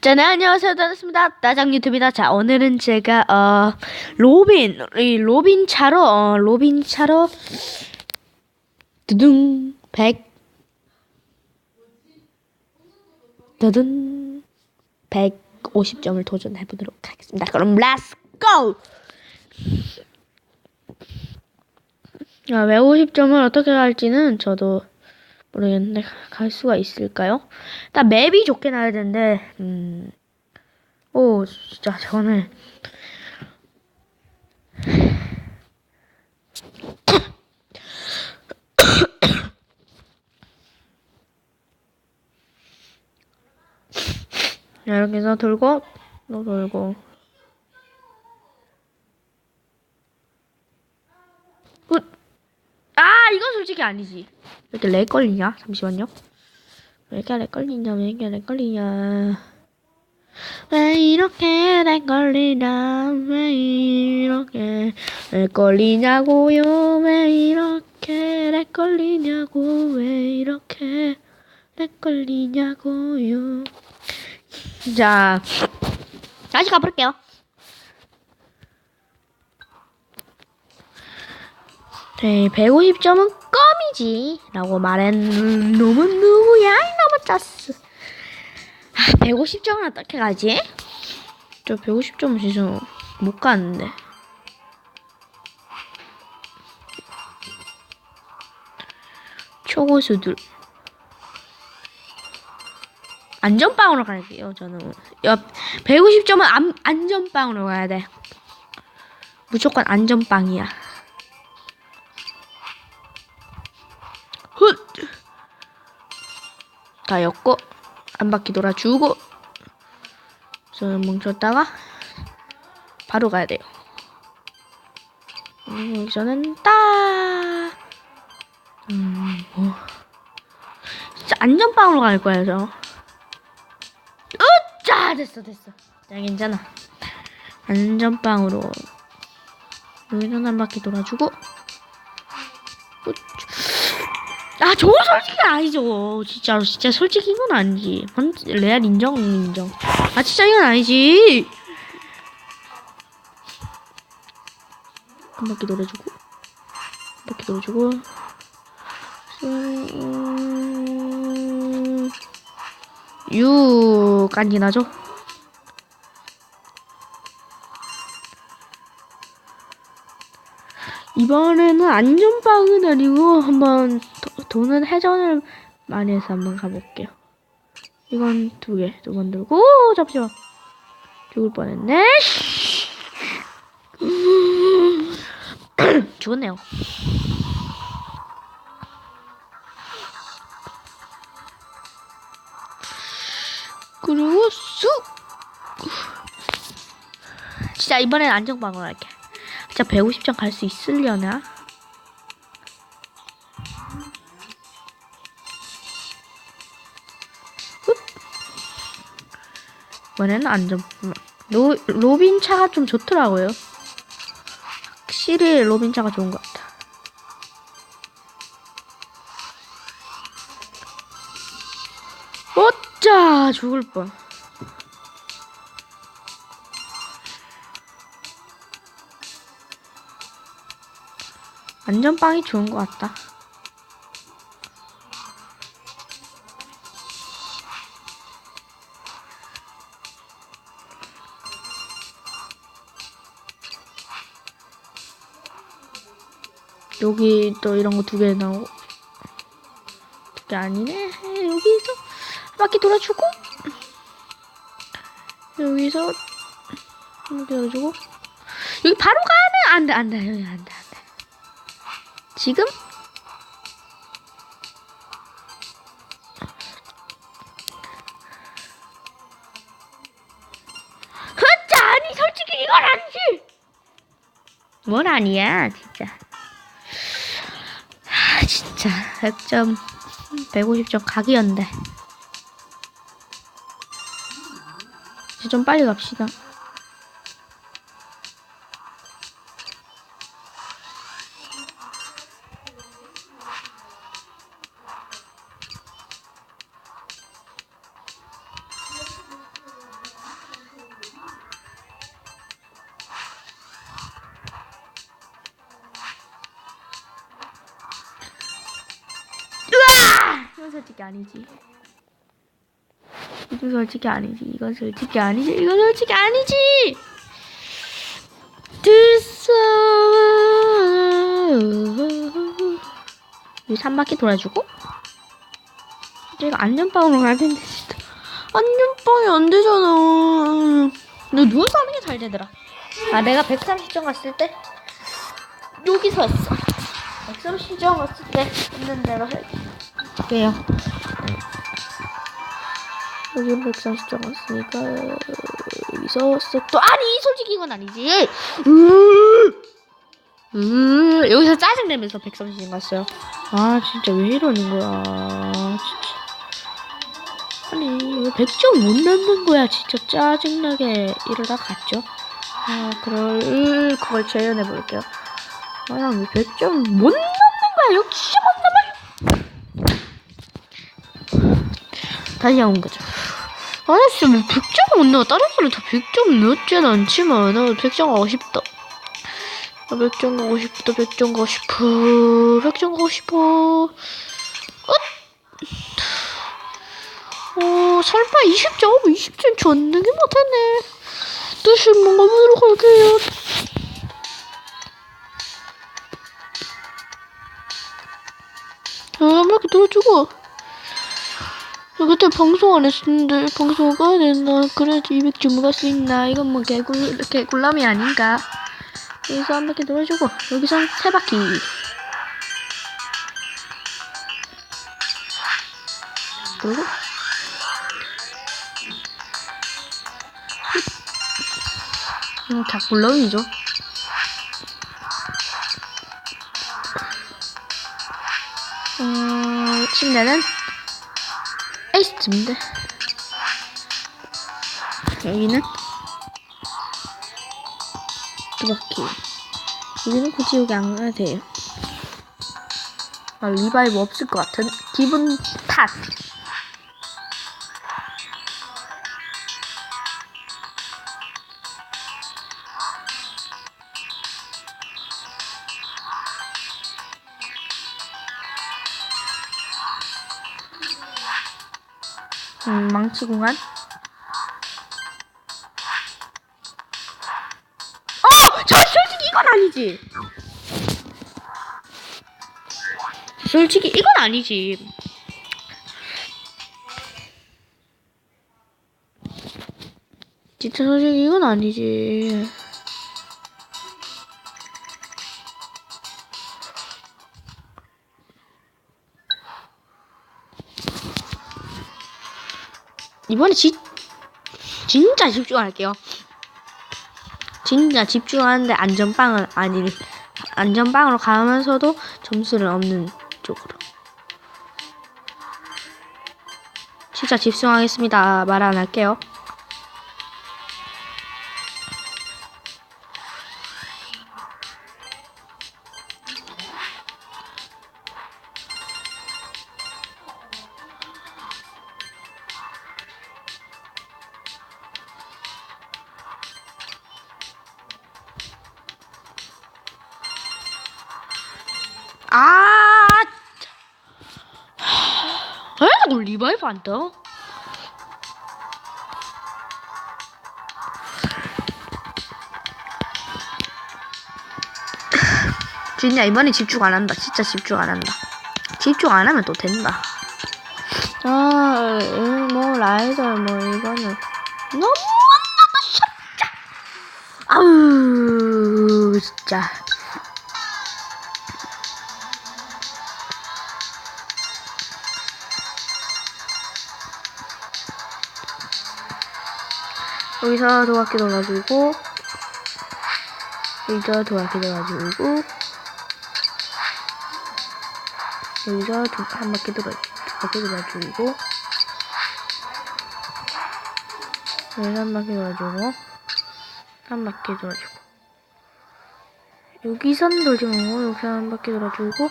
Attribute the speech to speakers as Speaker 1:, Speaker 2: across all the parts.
Speaker 1: 자, 네, 안녕하세요. 다녔습니다. 따장 유튜브입니다. 자, 오늘은 제가, 어, 로빈, 이 로빈 차로, 어, 로빈 차로, 두둥, 100, 두둥, 150점을 도전해보도록 하겠습니다. 그럼, 렛츠 고! 아, 150점을 어떻게 할지는 저도 모르겠는데, 갈 수가 있을까요? 일단 맵이 좋게 나야 되는데, 음, 오, 진짜 저는, 이렇게 해서 돌고, 또 돌고. 굿! 아, 이건 솔직히 아니지. 왜 이렇게 렉 걸리냐? 잠시만요. 왜 이렇게 렉 걸리냐? 왜 이렇게 렉 걸리냐? 왜 이렇게 렉 걸리냐? 왜 이렇게 렉 걸리냐고요? 왜 이렇게 렉 걸리냐고? 왜 이렇게 렉 걸리냐고요? 자, 다시 가볼게요. 네, 150점은 껌이지. 라고 말한 놈은 누구야? 이놈은 짜스. 아, 150점은 어떻게 가지? 저 150점은 진짜 못 가는데. 초고수들. 안전빵으로 갈게요, 저는. 옆, 150점은 안, 안전빵으로 가야 돼. 무조건 안전빵이야. 훗! 다 엮고, 한 바퀴 돌아주고, 저는 뭉쳤다가, 바로 가야 돼요. 음, 여기서는 딱, 음, 뭐. 진짜 안전빵으로 갈 거예요, 저. 으짜! 됐어, 됐어. 자, 괜찮아. 안전빵으로. 여기서는 한 바퀴 돌아주고, 아, 저거 솔직히 아니죠. 진짜로, 진짜 솔직히 이건 아니지. 번- 레알 인정, 인정. 아, 진짜 이건 아니지. 한 바퀴 돌아주고, 한 바퀴 돌아주고, 음, 유, 깐지나죠? 이번에는 안전빵은 아니고 한번 도, 도는 회전을 많이 해서 한번 가볼게요. 이건 두 개, 두 번 들고 오, 잠시만 죽을 뻔했네. 죽었네요. 그리고 쑥. 진짜 이번엔 안전빵으로 할게. 진짜 150점 갈 수 있으려나? 이번에는 안전 로, 로빈 차가 좀 좋더라고요. 확실히 로빈 차가 좋은 것 같아. 어짜 죽을 뻔. 안전빵이 좋은 것 같다. 여기 또 이런 거 두 개 나오고 두개 아니네. 여기서 한 바퀴 돌아주고 여기서 한 바퀴 돌아주고. 여기 바로 가는 안돼 안돼 여기 안돼 안돼. 지금? 아니 솔직히 이건 아니지. 뭘 아니야 진짜. 아 진짜 100점 150점 각이었는데. 이제 좀 빨리 갑시다 솔직히 아니지. 이건 솔직히 아니지. 이건 솔직히 아니지. 이건 솔직히 아니지. 들써 여기 한 바퀴 돌아주고 이거 안전빵으로 가야 되는데 안전빵이 안 되잖아. 너 누워서 하는 게 잘 되더라. 아 내가 130점 갔을 때 여기서 했어. 130점 갔을 때 했는 대로 해. 왜요? 여기 130점 갔으니까 여기서 또 아니 솔직히 이건 아니지. 으, 으, 여기서 짜증 내면서 130점 갔어요. 아 진짜 왜 이러는 거야. 진짜. 아니 왜 100점 못 넣는 거야 진짜 짜증나게 이러다 갔죠. 아 그럴 그걸 재현해 볼게요. 아왜 100점 못 넣는 거야 진짜 못 다시 온 거죠. 아저씨 뭐 100점 못 넣어. 다른 사람 다 100점 넣었진 않지만 나 100점 가고 싶다. 나 100점 가고 싶다. 100점 가고 싶어. 100점 가고 싶어. 어, 설마 20점? 20점 줬는게 못했네. 다시 뭔가 보도록 할게요. 아, 한 바퀴 돌아주고. 나 그때 방송 안 했었는데 방송 가야 됐나? 그래야지 200점 갈수 있나? 이건 뭐 개굴 개굴남이 아닌가? 여기서 한 바퀴 돌아주고 여기서 세 바퀴. 그리고 이거 다 굴러이죠. 어, 침대는 에이스입니다. 여기는 두 바퀴. 여기는 굳이 여기 안 가야 돼요. 아, 리바이브 없을 것 같은 기분 탓. 음, 망치 공간. 어! 저 솔직히 이건 아니지. 솔직히 이건 아니지. 진짜 솔직히 이건 아니지. 이번에 지, 진짜 집중할게요. 진짜 집중하는데 안전빵은 아니 안전빵으로 가면서도 점수를 얻는 쪽으로. 진짜 집중하겠습니다. 말 안 할게요. 왜 자꾸 리바이브 안 떠? 진짜 이번에 집중 안 한다. 진짜 집중 안 한다. 집중 안 하면 또 된다. 아, 음, 뭐 라이더 뭐 이거는 너무 너무 쉽다. 아우 진짜. 여기서 두 바퀴 돌아주고 여기서 두 바퀴 돌아주고 여기서 두, 한 바퀴 돌아 두 바퀴 돌아주고 여기서 한 바퀴 돌아주고 한 바퀴 돌아주고. 여기선 돌지 말고 여기서 한 바퀴 돌아주고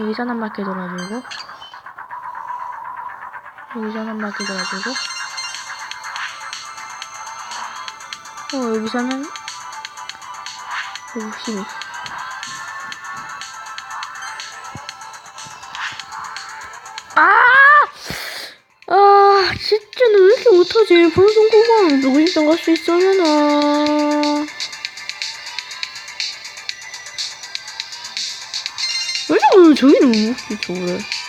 Speaker 1: 여기선 한 바퀴 돌아주고 여기서만 맞게 돼가지고 어 여기서는 52 아! 아, 진짜 왜 이렇게 못하지? 방송 공부하면 누구지 나갈 수 있으려나. 왜 저기 저기는 못 먹지, 저거를.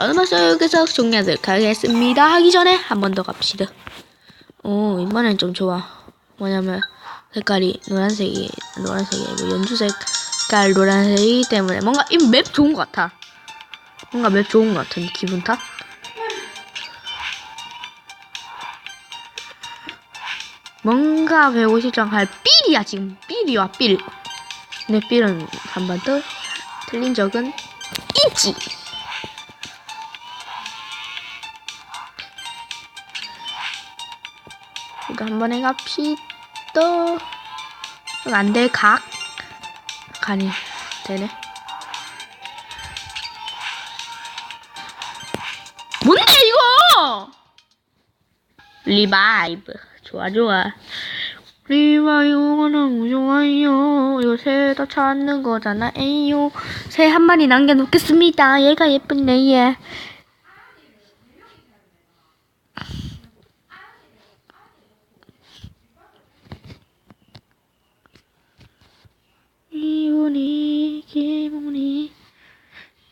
Speaker 1: 저는 벌써 여기서 종료하도록 하겠습니다. 하기 전에 한 번 더 갑시다. 오, 이번엔 좀 좋아. 뭐냐면, 색깔이 노란색이, 노란색이 아니고 연두 색깔 노란색이기 때문에 뭔가 이 맵 좋은 것 같아. 뭔가 맵 좋은 것 같은 기분 탓? 뭔가 150점 할 삘이야, 지금. 삘이야, 삘. 내 삘은 한번더 틀린 적은 있지. 이거 한 번에 갑시다. 안 돼, 각. 간이 되네. 뭔데, 이거! 리바이브. 좋아, 좋아. 리바이브가 너무 좋아요. 요새 더 찾는 거잖아, 에요. 새 한 마리 남겨놓겠습니다. 얘가 예쁜데, 얘. 기분이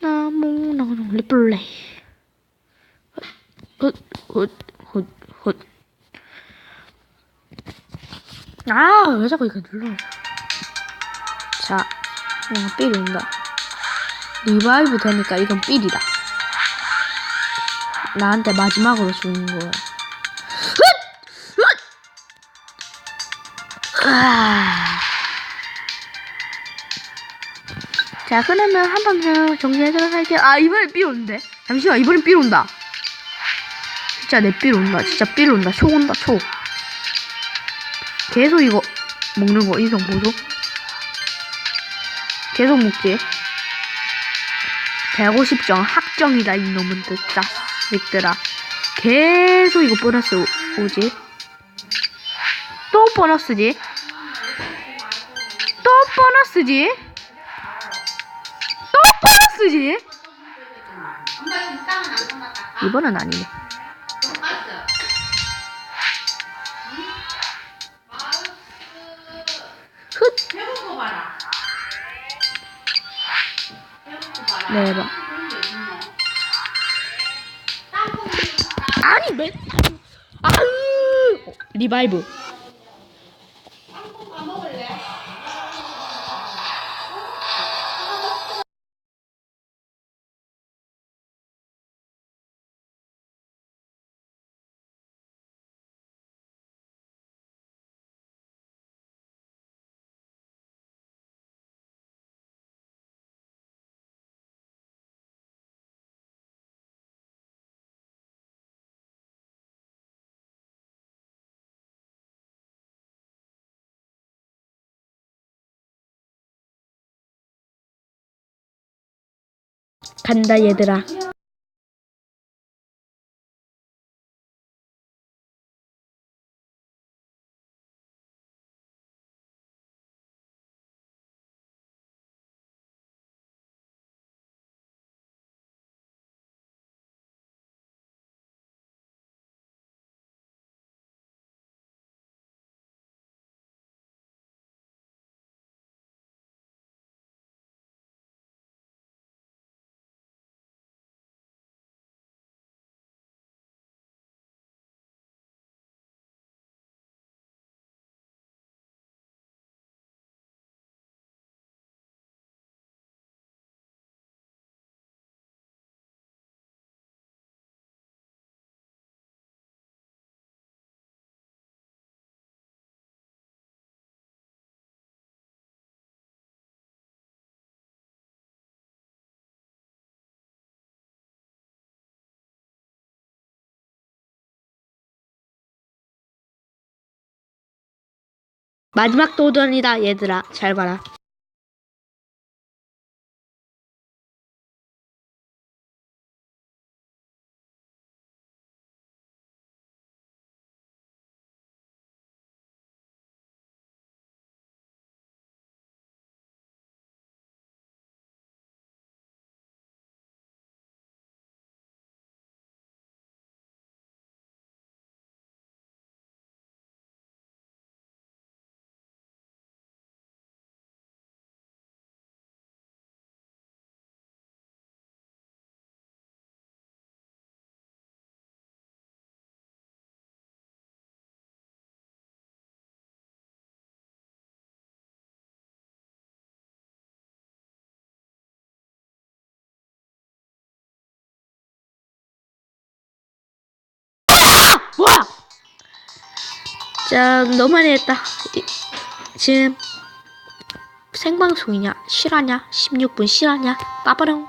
Speaker 1: 너무 너무 리플레이. 훗훗훗훗. 아 왜 자꾸 이거 눌러? 자 그냥 온다. 리바이브 되니까 이건 삘이다. 나한테 마지막으로 주는 거야. 아. 자, 그러면 한 번 더 정리하도록 할게요. 아, 이번엔 삘 온대. 잠시만, 이번엔 삘 온다. 진짜 내삘 온다. 진짜 삘 온다. 초 온다, 초. 계속 이거 먹는 거, 인성 보소. 계속 먹지. 150점 학정이다, 이놈은 진짜. 릭들아. 계속 이거 보너스 오- 오지. 또 보너스지. 또 보너스지. 또 보너스지. 이번은 아니네. 훗. 네 번. 아니 맨. 아으. 어, 리바이브. 간다 얘들아. 마지막 도전이다 얘들아. 잘 봐라. 뭐야? 자, 너무 많이 했다. 이- 지금 생방송이냐? 실화냐? 16분 실화냐? 빠바롱.